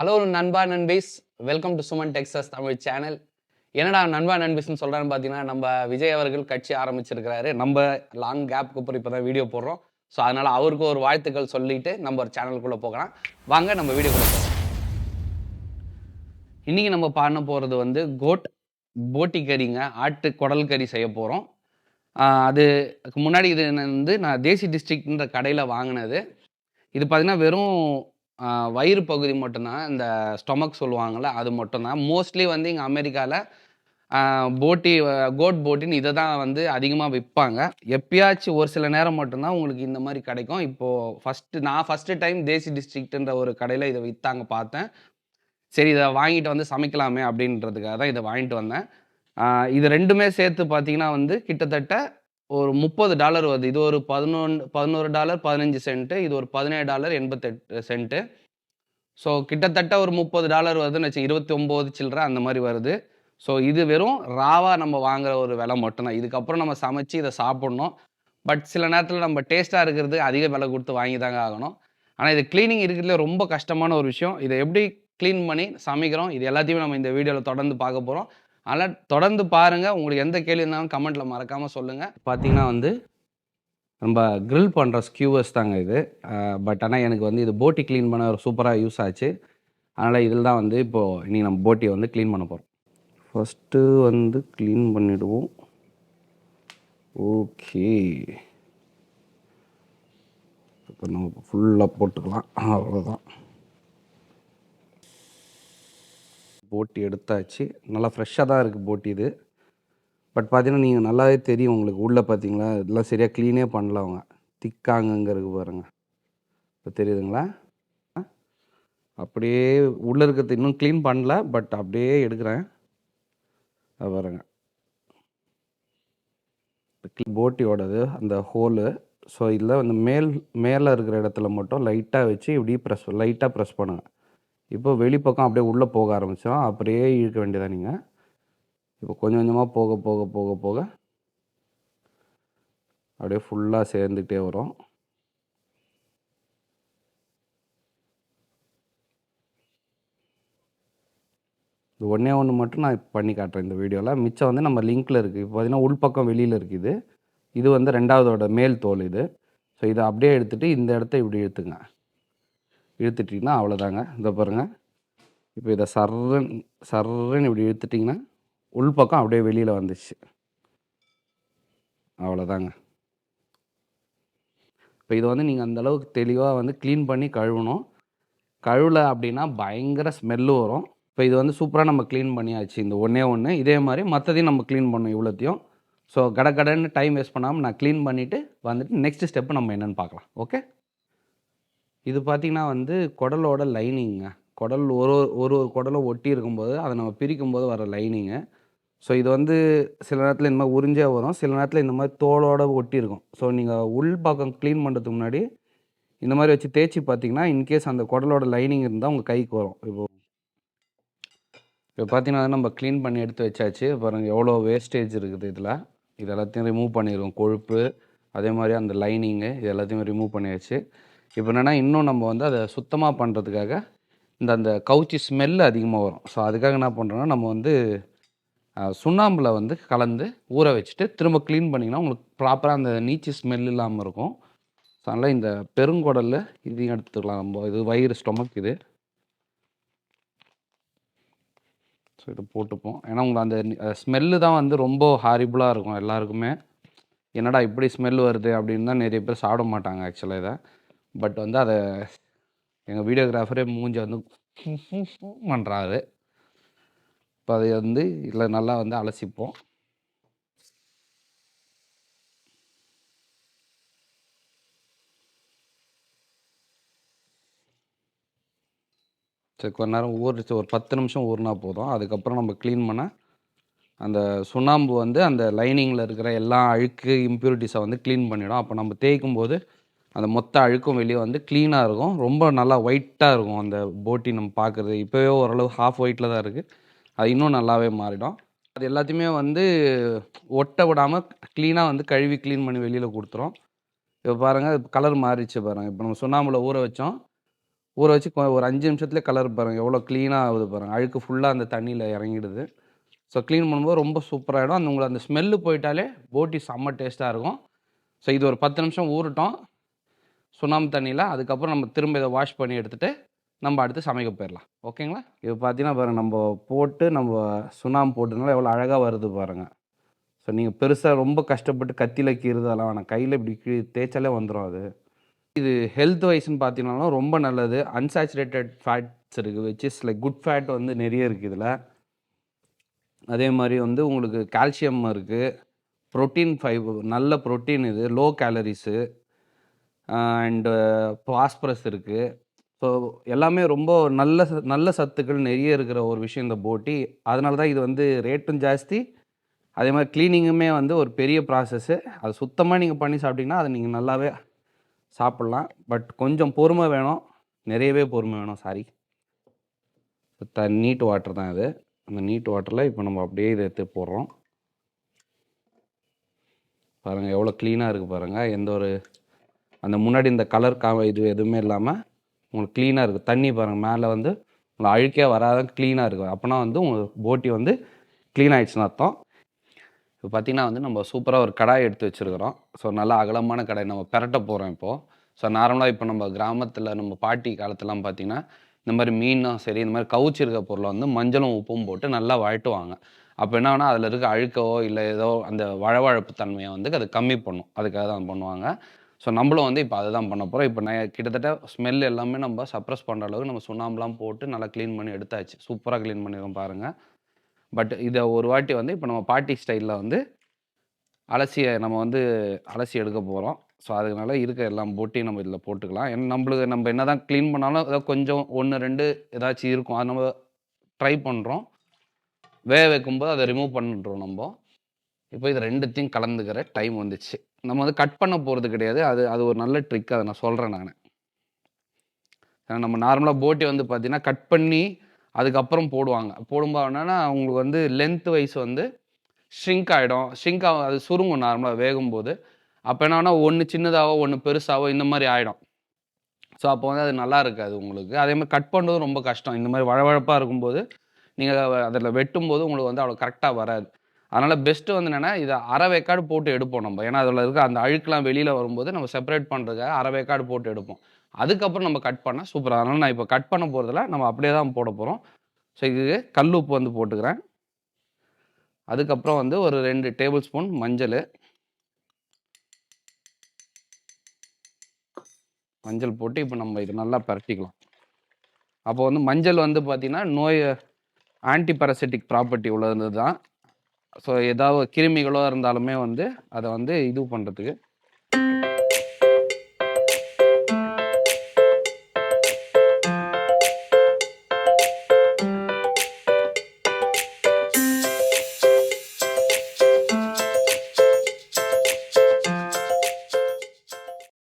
Hello நண்பா நண்பீஸ். Welcome to Suman techs Tamil channel என்னடா நண்பா நண்பீஸ்னு சொல்கிறான்னு பார்த்தீங்கன்னா நம்ம விஜய் அவர்கள் கட்சி ஆரம்பிச்சிருக்கிறாரு. நம்ம லாங் கேப்புக்கு அப்புறம் இப்போ தான் வீடியோ போடுறோம். ஸோ அதனால் அவருக்கு ஒரு வாழ்த்துக்கள் சொல்லிட்டு நம்ம ஒரு சேனலுக்குள்ளே போகலாம். வாங்க நம்ம வீடியோக்குள்ளே போகலாம். இன்றைக்கி நம்ம பண்ண போகிறது வந்து கோட் போட்டி கறிங்க ஆட்டு குடல் கறி செய்ய போகிறோம் அதுக்கு முன்னாடி இது வந்து நான் தேசி டிஸ்ட்ரிக்ட்ன்ற கடையில் வாங்கினது. இது பார்த்திங்கன்னா வெறும் வயிறு பகுதி மட்டும்தான் இந்த ஸ்டொமக் சொல்லுவாங்கள்ல அது மட்டும்தான். மோஸ்ட்லி வந்து இங்கே அமெரிக்காவில் போட்டி கோட் போட்டின்னு இதை தான் வந்து அதிகமாக விற்பாங்க. எப்பயாச்சும் ஒரு சில நேரம் மட்டும்தான் உங்களுக்கு இந்த மாதிரி கிடைக்கும். இப்போது ஃபஸ்ட்டு நான் ஃபஸ்ட்டு டைம் தேசி டிஸ்ட்ரிக்ட்ன்ற ஒரு கடையில் இதை விற்றாங்க பார்த்தேன். சரி இதை வாங்கிட்டு வந்து சமைக்கலாமே அப்படின்றதுக்காக தான் இதை வாங்கிட்டு வந்தேன். இது ரெண்டுமே சேர்த்து பார்த்தீங்கன்னா வந்து கிட்டத்தட்ட ஒரு முப்பது டாலர் வருது. இது ஒரு பதினொன்று பதினோரு டாலர் பதினஞ்சு சென்ட்டு இது ஒரு பதினேழு டாலர் எண்பத்தெட்டு சென்ட்டு ஸோ கிட்டத்தட்ட ஒரு முப்பது டாலர் வருதுன்னு வச்சு இருபத்தி ஒம்பது சில்லற அந்த மாதிரி வருது. ஸோ இது வெறும் ராவாக நம்ம வாங்குற ஒரு விலை மட்டும்தான். இதுக்கப்புறம் நம்ம சமைச்சு இதை சாப்பிட்ணும். பட் சில நேரத்தில் நம்ம டேஸ்ட்டாக இருக்கிறது அதிக விலை கொடுத்து வாங்கி தாங்க ஆகணும். ஆனால் இது க்ளீனிங் இருக்கிறதுல ரொம்ப கஷ்டமான ஒரு விஷயம். இதை எப்படி க்ளீன் பண்ணி சமைக்கிறோம் இது எல்லாத்தையுமே நம்ம இந்த வீடியோவில் தொடர்ந்து பார்க்க போகிறோம் ஆனால் தொடர்ந்து பாருங்கள் உங்களுக்கு எந்த கேள்வி இருந்தாலும் கமெண்ட்டில் மறக்காமல் சொல்லுங்கள் பார்த்தீங்கன்னா வந்து நம்ம க்ரில் பண்ணுற ஸ்கியூவர்ஸ் தாங்க இது. பட் ஆனால் எனக்கு வந்து இது போட்டி க்ளீன் பண்ண ஒரு சூப்பராக யூஸ் ஆச்சு. அதனால் இதில் தான் வந்து இப்போது இன்றைக்கி நம்ம போட்டியை வந்து க்ளீன் பண்ண போகிறோம் ஃபஸ்ட்டு வந்து க்ளீன் பண்ணிவிடுவோம் ஓகே இப்போ நம்ம ஃபுல்லாக போட்டுக்கலாம். அவ்வளோதான் போட்டி எடுத்தாச்சு. நல்லா ஃப்ரெஷ்ஷாக தான் இருக்குது போட்டி இது. பட் பார்த்தீங்கன்னா நீங்கள் நல்லாவே தெரியும் உங்களுக்கு. உள்ளே பார்த்தீங்களா இதெல்லாம் சரியாக க்ளீனே பண்ணல அவங்க. திக்காங்கங்கிறது பாருங்க. இப்போ தெரியுதுங்களா? ஆ? அப்படியே உள்ளே இருக்கிறது இன்னும் க்ளீன் பண்ணல. பட் அப்படியே எடுக்கிறேன். அது பாருங்க. போட்டியோடது அந்த ஹோலு ஸோ இதில் அந்த மேல் மேலே இருக்கிற இடத்துல மட்டும் லைட்டாக வச்சு இப்படி ப்ரெஸ் லைட்டாக ப்ரெஸ் பண்ணுங்கள் இப்போ வெளிப்பக்கம் அப்படியே உள்ளே போக ஆரம்பிச்சிடும் அப்படியே இழுக்க வேண்டியதா நீங்கள் இப்போ கொஞ்சம் கொஞ்சமாக போக போக போக போக அப்படியே ஃபுல்லாக சேர்ந்துக்கிட்டே வரும். இது ஒன்றே ஒன்று மட்டும் நான் பண்ணி காட்டுறேன் இந்த வீடியோவில் மிச்சம் வந்து நம்ம லிங்க்கில் இருக்குது இப்போ பார்த்தீங்கன்னா உள்பக்கம் வெளியில் இருக்குது இது. வந்து ரெண்டாவதோட மேல் தோல் இது. ஸோ இதை அப்படியே எடுத்துகிட்டு இந்த இடத்த இப்படி இழுத்துங்க. இழுத்துட்டிங்கன்னா அவ்வளோதாங்க. இதை பாருங்கள் இப்போ இதை சர்றன் சர்றன்னு இப்படி இழுத்துட்டிங்கன்னா உள்பக்கம் அப்படியே வெளியில் வந்துச்சு அவ்வளோதாங்க. இப்போ இதை வந்து நீங்கள் அந்தளவுக்கு தெளிவாக வந்து க்ளீன் பண்ணி கழுவணும். கழுவல அப்படின்னா பயங்கர ஸ்மெல்லு வரும். இப்போ இது வந்து சூப்பராக நம்ம க்ளீன் பண்ணியாச்சு. இந்த ஒன்றே ஒன்று இதே மாதிரி மற்றதையும் நம்ம க்ளீன் பண்ணோம் இவ்வளோத்தையும். ஸோ கடகடன்னு டைம் வேஸ்ட் பண்ணாமல் நான் க்ளீன் பண்ணிவிட்டு வந்துட்டு நெக்ஸ்ட் ஸ்டெப்பு நம்ம என்னென்னு பார்க்கலாம். ஓகே இது பார்த்திங்கன்னா வந்து குடலோட லைனிங்க குடல் ஒரு ஒரு ஒரு ஒரு குடலும் ஒட்டி இருக்கும்போது அதை நம்ம பிரிக்கும்போது வர லைனிங்கு ஸோ இது வந்து சில நேரத்தில் இந்த மாதிரி உறிஞ்சே வரும். சில நேரத்தில் இந்த மாதிரி தோலோட ஒட்டி இருக்கும். ஸோ நீங்கள் உள் பக்கம் க்ளீன் பண்ணுறதுக்கு முன்னாடி இந்த மாதிரி வச்சு தேய்ச்சி பார்த்தீங்கன்னா இன்கேஸ் அந்த குடலோட லைனிங் இருந்தால் உங்கள் கைக்கு வரும். இப்போ இப்போ பார்த்தீங்கன்னா நம்ம க்ளீன் பண்ணி எடுத்து வச்சாச்சு. பாருங்கள் எவ்வளோ வேஸ்டேஜ் இருக்குது இதில். இது எல்லாத்தையும் ரிமூவ் பண்ணிடுவோம் கொழுப்பு அதே மாதிரி அந்த லைனிங்கு இது எல்லாத்தையும் ரிமூவ் பண்ணியாச்சு. இப்போ என்னென்னா இன்னும் நம்ம வந்து அதை சுத்தமாக பண்ணுறதுக்காக இந்த அந்த கவுச்சி ஸ்மெல் அதிகமாக வரும். ஸோ அதுக்காக என்ன பண்ணுறோன்னா நம்ம வந்து சுண்ணாம்பில் வந்து கலந்து ஊற வச்சுட்டு திரும்ப க்ளீன் பண்ணிங்கன்னா உங்களுக்கு ப்ராப்பராக அந்த நீச்சி ஸ்மெல் இல்லாமல் இருக்கும். ஸோ அதனால் இந்த பெருங்குடலில் இதையும் எடுத்துக்கலாம். நம்ம இது வயிறு ஸ்டொமக் இது. ஸோ இதை போட்டுப்போம். ஏன்னா உங்களுக்கு அந்த ஸ்மெல்லு தான் வந்து ரொம்ப ஹாரிபுளாக இருக்கும் எல்லாருக்குமே. என்னடா இப்படி ஸ்மெல் வருது அப்படின்னு தான் நிறைய பேர் சாப்பிட மாட்டாங்க ஆக்சுவலாக இதை. பட் வந்து அதை எங்கள் வீடியோகிராஃபரே மூஞ்சி வந்து பண்ணுறாரு இப்போ அதை வந்து இதில் நல்லா வந்து அலசிப்போம். சரி கொஞ்ச நேரம் ஊறிச்சு ஒரு பத்து நிமிஷம் ஊறினா போதும். அதுக்கப்புறம் நம்ம க்ளீன் பண்ணால் அந்த சுண்ணாம்பு வந்து அந்த லைனிங்கில் இருக்கிற எல்லா அழுக்கு இம்ப்யூரிட்டிஸை வந்து க்ளீன் பண்ணிடும். அப்போ நம்ம தேய்க்கும் போது அந்த மொத்த அழுக்கும் வெளியே வந்து க்ளீனாக இருக்கும். ரொம்ப நல்லா ஒயிட்டாக இருக்கும் அந்த போட்டி நம்ம பார்க்குறது. இப்போவே ஓரளவு ஹாஃப் ஒயிட்டில் தான் இருக்குது அது இன்னும் நல்லாவே மாறிடும். அது எல்லாத்தையுமே வந்து ஒட்ட விடாமல் க்ளீனாக வந்து கழுவி க்ளீன் பண்ணி வெளியில் கொடுத்துரும். இப்போ பாருங்கள் கலர் மாறிடுச்சு பாருங்கள் இப்போ நம்ம சுண்ணாம்புல ஊற வச்சோம். ஊற வச்சு ஒரு அஞ்சு நிமிஷத்துலேயே கலர் பாருங்கள் எவ்வளோ க்ளீனாக ஆகுது பாருங்கள் அழுக்கு ஃபுல்லாக அந்த தண்ணியில் இறங்கிடுது. ஸோ க்ளீன் பண்ணும்போது ரொம்ப சூப்பராயிடும். அந்த உங்களுக்கு அந்த ஸ்மெல்லு போயிட்டாலே போட்டி செம்ம டேஸ்ட்டாக இருக்கும். ஸோ இது ஒரு 10 நிமிஷம் ஊறட்டும். சுண்ணாம்பு தண்ணியில் அதுக்கப்புறம் நம்ம திரும்ப இதை வாஷ் பண்ணி எடுத்துட்டு, நம்ம அடுத்து சமைக்க போயிடலாம் ஓகேங்களா? இது பார்த்தீங்கன்னா பாருங்கள் நம்ம போட்டு நம்ம சுண்ணாம்பு போட்டதுனால எவ்வளோ அழகாக வருது பாருங்கள் ஸோ நீங்கள் பெருசாக ரொம்ப கஷ்டப்பட்டு கத்தியில் கீறுறது அதெல்லாம் வேணாம். கையில் இப்படி கீ தேய்ச்சாலே வந்துடும் அது. இது ஹெல்த் வைஸ்ன்னு பார்த்தீங்கனாலும் ரொம்ப நல்லது. அன்சாச்சுரேட்டட் ஃபேட்ஸ் இருக்குது which is like good fat வந்து நிறைய இருக்குது இதில் அதே மாதிரி வந்து உங்களுக்கு கால்சியம் இருக்குது புரோட்டீன் ஃபைபர் நல்ல புரோட்டீன் இது. லோ கேலரிஸு அண்டு பாஸ்பரஸ் இருக்குது ஸோ எல்லாமே ரொம்ப நல்ல ச நல்ல சத்துக்கள் நிறைய இருக்கிற ஒரு விஷயம் இந்த போட்டி. அதனால தான் இது வந்து ரேட்டும் ஜாஸ்தி. அதே மாதிரி க்ளீனிங்குமே வந்து ஒரு பெரிய ப்ராசஸ்ஸு. அது சுத்தமாக நீங்கள் பண்ணி சாப்பிட்டீங்கன்னா, அதை நீங்கள் நல்லாவே சாப்பிட்லாம் பட் கொஞ்சம் பொறுமை வேணும். நிறையவே பொறுமை வேணும். சாரி. த நீட் வாட்டர் தான் இது. அந்த நீட் வாட்டரில் இப்போ நம்ம அப்படியே இதை எடுத்து போடுறோம். பாருங்கள் எவ்வளோ க்ளீனாக இருக்குது பாருங்கள் எந்த ஒரு அந்த முன்னாடி இந்த கலர் கா இது எதுவுமே இல்லாமல் உங்களுக்கு க்ளீனாக இருக்குது தண்ணி பாருங்கள் மேலே வந்து உங்களுக்கு அழுக்கே வராத க்ளீனாக இருக்கும் அப்போனா வந்து உங்க போட்டி வந்து க்ளீன் ஆகிடுச்சுன்னு அர்த்தம். இப்போ பார்த்திங்கன்னா வந்து நம்ம சூப்பராக ஒரு கடாய் எடுத்து வச்சிருக்கிறோம். ஸோ நல்லா அகலமான கடாய் நம்ம பெரட்ட போகிறோம் இப்போ. ஸோ நார்மலாக இப்போ நம்ம கிராமத்தில் நம்ம பாட்டி காலத்துலலாம் பார்த்தீங்கன்னா, இந்த மாதிரி மீனும் சரி, இந்த மாதிரி கவுச்சிருக்க பொருளை வந்து மஞ்சளும், உப்பும் போட்டு நல்லா வழட்டுவாங்க. அப்போ என்ன ஆகும்னா, அதில் இருக்க அழுக்கவோ இல்லை ஏதோ அந்த வழவழப்பு தன்மையை வந்து அது கம்மி பண்ணும். அதுக்காக தான் பண்ணுவாங்க. ஸோ நம்மளும் வந்து இப்போ அதுதான் பண்ண போகிறோம் இப்போ நான் கிட்டத்தட்ட ஸ்மெல் எல்லாமே நம்ம சப்ரஸ் பண்ணுற அளவுக்கு நம்ம சுண்ணாம்புலாம் போட்டு நல்லா க்ளீன் பண்ணி எடுத்தாச்சு. சூப்பராக க்ளீன் பண்ணிடுவோம் பாருங்கள் பட் இதை ஒரு வாட்டி வந்து இப்போ நம்ம பாட்டி ஸ்டைலில் வந்து அலசியை நம்ம வந்து அலசி எடுக்க போகிறோம் ஸோ அதனால இருக்க எல்லா போட்டியும் நம்ம இதில் போட்டுக்கலாம். ஏன்னா நம்மளுக்கு நம்ம என்ன தான் க்ளீன் பண்ணாலும் ஏதோ கொஞ்சம் 1, 2 ஏதாச்சும் இருக்கும். அதை நம்ம ட்ரை பண்ணுறோம் வேக வைக்கும்போது அதை ரிமூவ் பண்ணுறோம் நம்ம இப்போ இது ரெண்டுத்தையும் கலந்துக்கிற டைம் வந்துச்சு. நம்ம வந்து கட் பண்ண போகிறது கிடையாது. அது அது ஒரு நல்ல ட்ரிக் அதை நான் சொல்கிறேன் நான் நம்ம நார்மலாக போட்டி வந்து பார்த்தீங்கன்னா, கட் பண்ணி அதுக்கப்புறம் போடுவாங்க. போடும்போது என்னன்னா, அவங்களுக்கு வந்து லென்த் வைஸ் வந்து ஷ்ரிங்க் ஆகிடும் ஷ்ரிங்க் ஆகும் அது சுருங்கும் நார்மலாக வேகும்போது. அப்போ என்ன ஒன்று சின்னதாகவோ ஒன்று பெருசாகவோ இந்த மாதிரி ஆகிடும் ஸோ அப்போ வந்து அது நல்லா இருக்காது உங்களுக்கு. அதே மாதிரி கட் பண்ணுறதும் ரொம்ப கஷ்டம். இந்த மாதிரி வழவழப்பாக இருக்கும்போது, நீங்கள் அதில் வெட்டும்போது உங்களுக்கு வந்து அவ்வளோ கரெக்டாக வராது. அதனால் பெஸ்ட்டு வந்து என்னென்னா இதை அரை வேக்காடு போட்டு எடுப்போம் நம்ம ஏன்னா அதில் இருக்க அந்த அழுக்கெலாம் வெளியில் வரும்போது, நம்ம செப்பரேட் பண்ணுறதுக்காக அரை வேக்காடு போட்டு எடுப்போம். அதுக்கப்புறம் நம்ம கட் பண்ணால் சூப்பராக அதனால் நான் இப்போ கட் பண்ண போகிறதுல நம்ம அப்படியே தான் போட போகிறோம் ஸோ இதுக்கு கல் உப்பு வந்து போட்டுக்கிறேன். அதுக்கப்புறம் வந்து ஒரு ரெண்டு டேபிள் ஸ்பூன் மஞ்சள் மஞ்சள் போட்டு இப்போ நம்ம இது நல்லா பரட்டிக்கலாம் அப்போ வந்து மஞ்சள் வந்து பார்த்திங்கன்னா நோய் ஆன்டி பாராசிட்டிக் ப்ராப்பர்ட்டி உள்ளது தான். ஸோ ஏதாவது கிருமிகளோ இருந்தாலுமே வந்து, அதை வந்து இது பண்ணுறதுக்கு